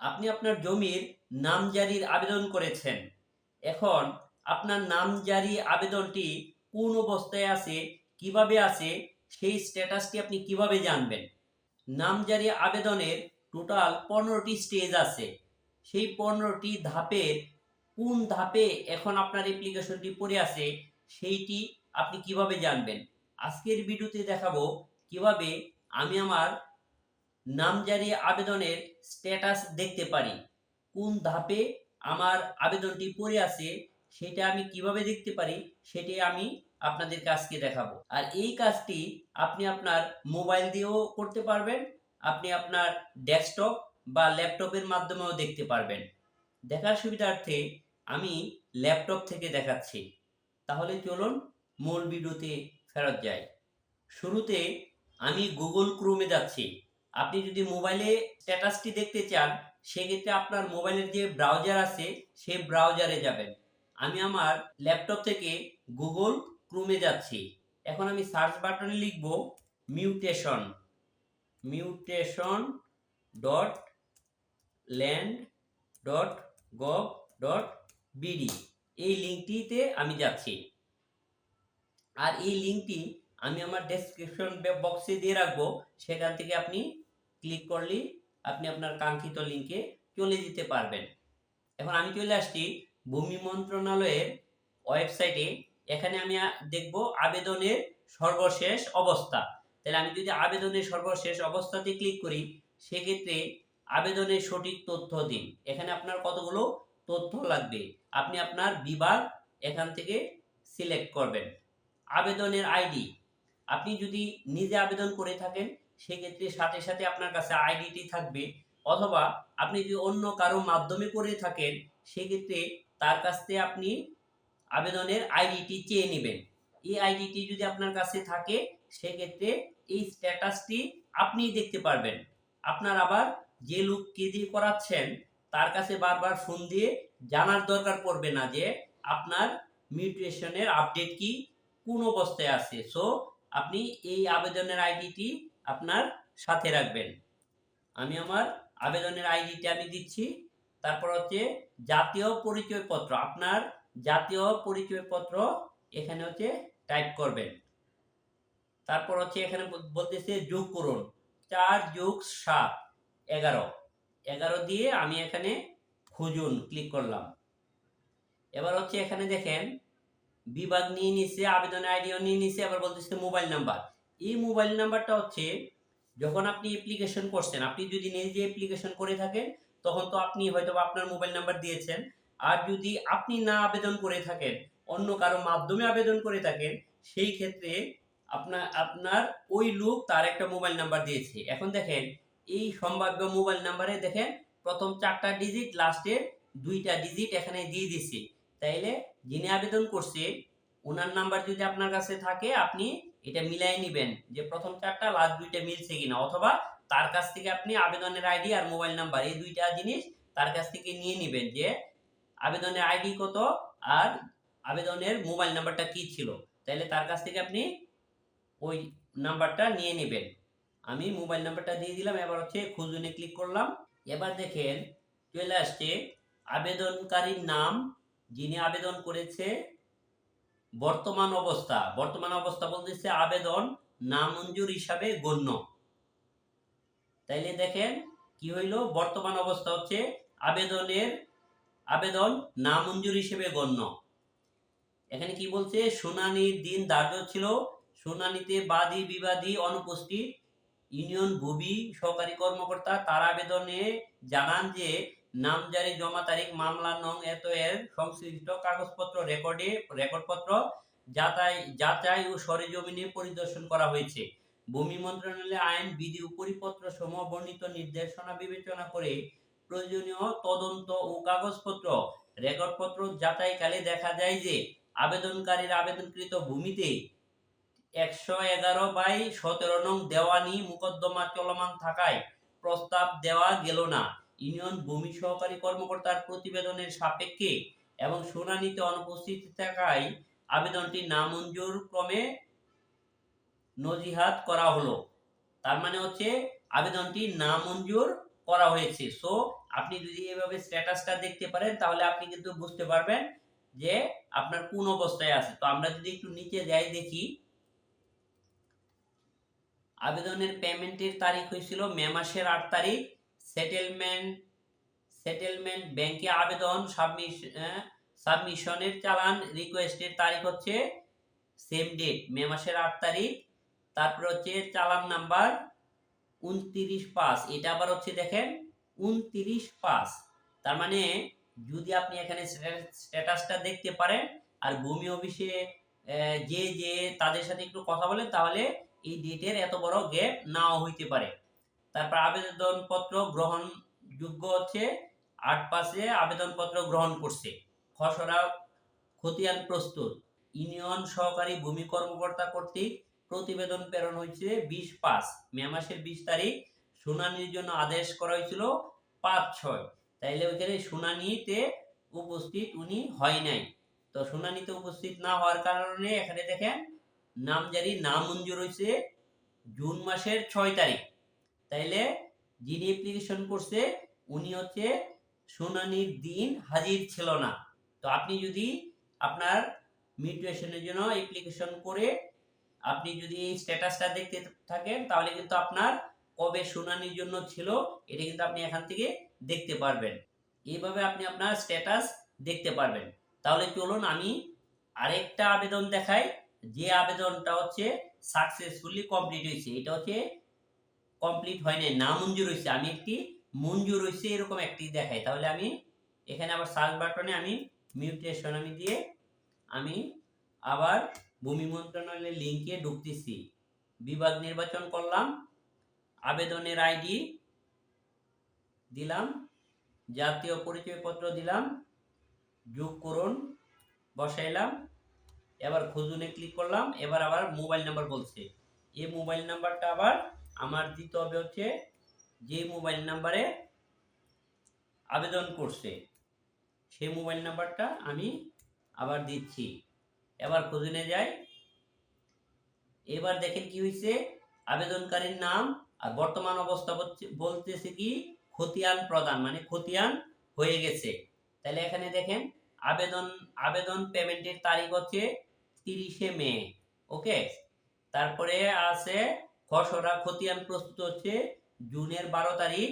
আপনি আপনার জমির নামজারির আবেদন করেছেন। এখন আপনার নামজারি আবেদনটি কোন অবস্থায় আছে, কীভাবে আছে, সেই স্ট্যাটাসটি আপনি কীভাবে জানবেন? নামজারি আবেদনের টোটাল পনেরোটি স্টেজ আছে। সেই পনেরোটি ধাপের কোন ধাপে এখন আপনার অ্যাপ্লিকেশনটি পড়ে আছে, সেইটি আপনি কীভাবে জানবেন? আজকের ভিডিওতে দেখাবো কীভাবে আমি আমার নামজারি আবেদনের স্ট্যাটাস দেখতে পারি। কোন ধাপে আমার আবেদনটি পড়ে আছে সেটা আমি কীভাবে দেখতে পারি সেটি আমি আপনাদের কাজকে দেখাবো। আর এই কাজটি আপনি আপনার মোবাইল দিয়েও করতে পারবেন, আপনি আপনার ডেস্কটপ বা ল্যাপটপের মাধ্যমেও দেখতে পারবেন। দেখার সুবিধার্থে আমি ল্যাপটপ থেকে দেখাচ্ছি। তাহলে চলুন মূল ভিডিওতে ফেরত যাই। শুরুতে আমি গুগল ক্রোমে যাচ্ছি। আপনি যদি মোবাইলে স্ট্যাটাসটি দেখতে চান, সেক্ষেত্রে আপনার মোবাইলের যে ব্রাউজার আছে সেই ব্রাউজারে যাবেন। আমি আমার ল্যাপটপ থেকে গুগল ক্রোমে যাচ্ছি। এখন আমি সার্চ বাটনে লিখব mutation mutation dot land dot gov dot BD এই লিঙ্কটিতে আমি যাচ্ছি। আর এই লিঙ্কটি আমি আমার ডেসক্রিপশন বক্সে দিয়ে রাখব। সেখান থেকে আপনি ক্লিক করলেই আপনি আপনার কাঙ্ক্ষিত লিঙ্কে চলে যেতে পারবেন। এখন আমি চলে আসছি ভূমি মন্ত্রণালয়ের ওয়েবসাইটে এখানে আমি দেখব আবেদনের সর্বশেষ অবস্থা। তাহলে আমি যদি আবেদনের সর্বশেষ অবস্থাতে ক্লিক করি, সেক্ষেত্রে আবেদনের সঠিক তথ্য দিন। এখানে আপনার কতগুলো তথ্য লাগবে? আপনি আপনার বিভাগ এখান থেকে সিলেক্ট করবেন। আবেদনের আইডি আপনি যদি নিজে আবেদন করে থাকেন সেক্ষেত্রে সাথে সাথে আপনার কাছে আইডিটি থাকবে। অথবা আপনি যদি অন্য কারও মাধ্যমে করে থাকেন, সেক্ষেত্রে তার কাছ থেকে আপনি আবেদনের আইডিটি চেয়ে নেবেন। এই আইডিটি যদি আপনার কাছে থাকে, সেক্ষেত্রে এই স্ট্যাটাসটি আপনিই দেখতে পারবেন। আপনার আবার যে লোক কে দিয়ে করাচ্ছেন, তার কাছে বারবার ফোন দিয়ে জানার দরকার পড়বে না যে আপনার মিউটেশনের আপডেট কি, কোন অবস্থায় আছে। সো আপনি এই আবেদনের আইডিটি আপনার সাথে রাখবেন। আমি আমার আবেদনের আইডিটি আমি দিচ্ছি। তারপর হচ্ছে জাতীয় পরিচয়পত্র, আপনার জাতীয় পরিচয়পত্র এখানে হচ্ছে টাইপ করবেন। তারপর হচ্ছে এখানে বল- বলতেছে যোগ করুন। চার যোগ সাত, এগারো। এগারো দিয়ে আমি এখানে খুঁজুন ক্লিক করলাম। এবার হচ্ছে এখানে দেখেন, বিভাগ নিয়ে নিছে আবেদন আইডিও নিয়ে নিছে, আবার বলতেছে মোবাইল নাম্বার এই মোবাইল নাম্বারটা হচ্ছে, যখন আপনি অ্যাপ্লিকেশন করছেন, আপনি যদি নিজে অ্যাপ্লিকেশন করে থাকেন, তখন তো আপনি হয়তো আপনার মোবাইল নাম্বার দিয়েছেন। আর যদি আপনি না আবেদন করে থাকেন, অন্য কারও মাধ্যমে আবেদন করে থাকেন, সেই ক্ষেত্রে আপনার আপনার ওই লোক তার একটা মোবাইল নাম্বার দিয়েছে। এখন দেখেন, এই সম্ভাব্য মোবাইল নাম্বারে দেখেন, প্রথম চারটা ডিজিট লাস্টের দুইটা ডিজিট এখানে দিয়ে দিছে তাইলে যিনি আবেদন করছে ওনার নাম্বার যদি আপনার কাছে থাকে, আপনি এটা মিলাই নেবেন যে প্রথম চারটা লাস্ট দুইটা মিলছে কিনা। অথবা তার কাছ থেকে আপনি আবেদনের আইডি আর মোবাইল নাম্বার এই দুইটা জিনিস তার কাছ থেকে নিয়ে নেবেন যে আবেদনের আইডি কত আর আবেদনের মোবাইল নাম্বারটা কি ছিল। তাহলে তার কাছ থেকে আপনি ওই নাম্বারটা নিয়ে নেবেন। আমি মোবাইল নাম্বারটা দিয়ে দিলাম, এবার হচ্ছে খুঁজুনে ক্লিক করলাম। এবার দেখেন, চলে আসছে আবেদনকারীর নাম, যিনি আবেদন করেছে বর্তমান অবস্থা। বর্তমান অবস্থা বলতেছে আবেদন নামঞ্জুর হিসাবে গণ্য। তাইলে দেখেন কি হইল? বর্তমান অবস্থা হচ্ছে আবেদনের, আবেদন নামঞ্জুর হিসেবে গণ্য। এখানে কি বলছে? শুনানির দিন ধার্য ছিল। শুনানিতে বাদী, বিবাদী, অনুপস্থিত ইউনিয়ন, ভূমি, সহকারী কর্মকর্তা তার আবেদনে জানান যে নামজারি জমা তারিখ মামলা নং এত এর সংশ্লিষ্ট কাগজপত্র, রেকর্ডে, রেকর্ডপত্র, যাচাই যাচাই ও সরেজমিনে পরিদর্শন করা হয়েছে। ভূমি মন্ত্রণালয় আইন, বিধি ও পরিপত্র সমূহ বর্ণিত নির্দেশনা বিবেচনা করে প্রয়োজনীয় তদন্ত ও কাগজপত্র, রেকর্ডপত্র যাচাইকালে দেখা যায় যে আবেদনকারীর আবেদনকৃত ভূমিতে একশো এগারো বাই সতেরো নং দেওয়ানি মোকদ্দমা চলমান থাকায় প্রস্তাব দেওয়া গেল না। ইউনিয়ন ভূমি সহকারী কর্মকর্তার প্রতিবেদনের সাপেক্ষে এবং শুনানিতে অনুপস্থিত থাকায় আবেদনটি নামঞ্জুর ক্রমে নজিহাত করা হলো। তার মানে হচ্ছে আবেদনটি নামঞ্জুর করা হয়েছে। সো আপনি যদি এভাবে স্ট্যাটাসটা দেখতে পারেন, তাহলে আপনি কিন্তু বুঝতে পারবেন যে আপনার কোন অবস্থায় আছে। তো আমরা যদি একটু নিচে যাই দেখি, আবেদনের পেমেন্টের তারিখ হয়েছিল মে মাসের আট তারিখ। সেটেলমেন্ট সেটেলমেন্ট ব্যাংকে আবেদন সাবমিশনের চালান রিকোয়েস্টের তারিখ হচ্ছে সেম ডেট মে মাসের আট তারিখ। তারপর হচ্ছে চালান নাম্বার উনত্রিশ পাঁচ, এটা আবার হচ্ছে দেখেন উনত্রিশ পাঁচ। তার মানে যদি আপনি এখানে স্ট্যাটাসটা দেখতে পারেন আর ভূমি অফিসে যে যে তাদের সাথে একটু কথা বলেন তাহলে এই ডেটের এত বড় গ্যাপ নাও হইতে পারে। তারপর আবেদনপত্র গ্রহণযোগ্য হচ্ছে, আট পাশে আবেদনপত্র গ্রহণ করছে। খসড়া খতিয়ান প্রস্তুত। ইউনিয়ন সহকারী ভূমি কর্মকর্তা কর্তৃক প্রতিবেদন প্রেরণ হয়েছে বিশ পাঁচ। মে মাসের বিশ তারিখ শুনানির জন্য আদেশ করা হয়েছিল পাঁচ ছয়। তাইলে ওইখানে শুনানিতে উপস্থিত উনি হয় নাই। তো শুনানিতে উপস্থিত না হওয়ার কারণে এখানে দেখেন নামজারি নাম মঞ্জুর হয়েছে জুন মাসের ছয় তারিখ। তাইলে যিনি অ্যাপ্লিকেশন করছে, উনি হচ্ছে শুনানির দিন হাজির ছিল না। তো আপনি যদি আপনার মিউটেশনের জন্য অ্যাপ্লিকেশন করে আপনি যদি স্ট্যাটাসটা দেখতে থাকেন, তাহলে কিন্তু আপনার কবে শুনানির জন্য ছিল, এটা কিন্তু আপনি এখান থেকে দেখতে পারবেন। এইভাবে আপনি আপনার স্ট্যাটাস দেখতে পারবেন। তাহলে চলুন আমি আরেকটা আবেদন দেখাই। যে আবেদনটা হচ্ছে সাকসেসফুলি কমপ্লিট হয়েছে, এটা হচ্ছে কমপ্লিট হয় নাই। না মঞ্জুর হয়েছে আমি একটি মঞ্জুর হয়েছে এরকম একটি দেখাই। তাহলে আমি এখানে আবার সার্চ বাটনে আমি মিউটেশন আমি দিয়ে আমি আবার ভূমি মন্ত্রণালয়ের লিঙ্কে ঢুকতেছি। বিভাগ নির্বাচন করলাম, আবেদনের আইডি দিলাম, জাতীয় পরিচয়পত্র দিলাম, যোগ করুন, বসাইলাম, এবার খুঁজুনে ক্লিক করলাম, এবার আবার মোবাইল নাম্বার বলছে। এই মোবাইল নাম্বারটা আবার আমার দিতে হবে হচ্ছে যে মোবাইল নাম্বারে আবেদন করছে সেই মোবাইল নাম্বারটা আমি আবার দিচ্ছি। এবার খুঁজুনে যাই। এবার দেখেন কি হয়েছে আবেদনকারীর নাম আর বর্তমান অবস্থা বলতেছে কি, খতিয়ান প্রদান মানে খতিয়ান হয়ে গেছে। তাহলে এখানে দেখেন, আবেদন আবেদন পেমেন্টের তারিখ হচ্ছে তিরিশে মে ওকে তারপরে আছে খসড়া খতিয়ান প্রস্তুত হচ্ছে জুনের বারো তারিখ।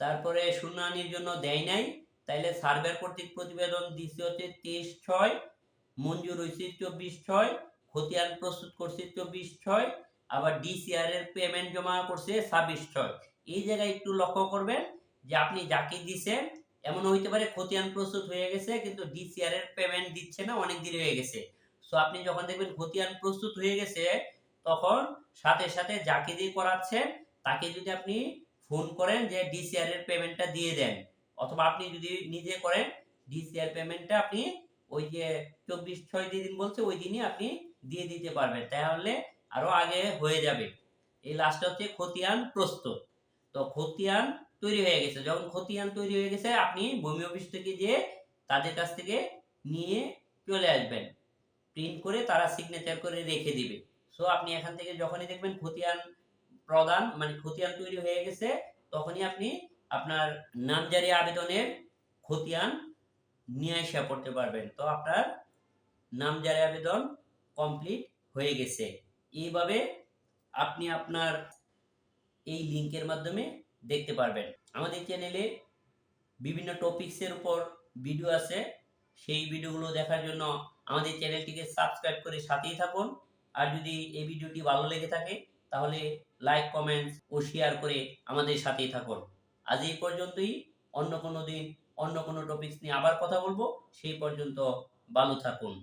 তারপরে শুনানির জন্য দেয় নাই। তাইলে সার্ভের কর্তৃক প্রতিবেদন দিচ্ছে হচ্ছে তেইশ ছয়, মঞ্জুর হয়েছে চব্বিশ ছয়, খতিয়ান প্রস্তুত করছে চব্বিশ ছয়, আবার ডিসিআর এর পেমেন্ট জমা করছে ছাব্বিশ ছয়। এই জায়গায় একটু লক্ষ্য করবেন যে আপনি যাকে দিছেন এমন হইতে পারে খতিয়ান প্রস্তুত হয়ে গেছে, কিন্তু ডিসিআর এর পেমেন্ট দিচ্ছে না, অনেক দিন হয়ে গেছে। সো আপনি যখন দেখবেন খতিয়ান প্রস্তুত হয়ে গেছে তখন সাথে সাথে যাকে দিয়ে করাচ্ছেন, তাকে যদি আপনি ফোন করেন যে ডিসিআর এর পেমেন্টটা দিয়ে দেন, অথবা আপনি যদি নিজে করেন ডিসিআর পেমেন্টটা আপনি ওই যে চব্বিশ ছয় দিন বলছে, ওই দিনই আপনি দিয়ে দিতে পারবেন। তাহলে আরও আগে হয়ে যাবে। এই লাস্টটা হচ্ছে খতিয়ান প্রস্তুত। তো খতিয়ান তৈরি হয়ে গেছে। যখন খতিয়ান তৈরি হয়ে গেছে, আপনি ভূমি অফিস থেকে যে তাদের কাছ থেকে নিয়ে চলে আসবেন। প্রিন্ট করে তারা সিগনেচার করে রেখে দিবে। সো আপনি এখান থেকে যখনই দেখবেন খতিয়ান প্রদান মানে খতিয়ান তৈরি হয়ে গেছে, তখনই আপনি আপনার নামজারি আবেদনের খতিয়ান নিয়ে আসা করতে পারবেন। তো আপনার নামজারি আবেদন কমপ্লিট হয়ে গেছে। এইভাবে আপনি আপনার এই লিংকের মাধ্যমে দেখতে পারবেন। আমাদের চ্যানেলে বিভিন্ন টপিকসের উপর ভিডিও আছে। সেই ভিডিওগুলো দেখার জন্য আমাদের চ্যানেলটিকে সাবস্ক্রাইব করে সাথেই থাকুন। আর যদি এই ভিডিওটি ভালো লেগে থাকে, তাহলে লাইক কমেন্টস ও শেয়ার করে আমাদের সাথেই থাকুন। আজ এই পর্যন্তই। অন্য কোনো দিন, অন্য কোনো টপিকস নিয়ে আবার কথা বলব। সেই পর্যন্ত ভালো থাকুন।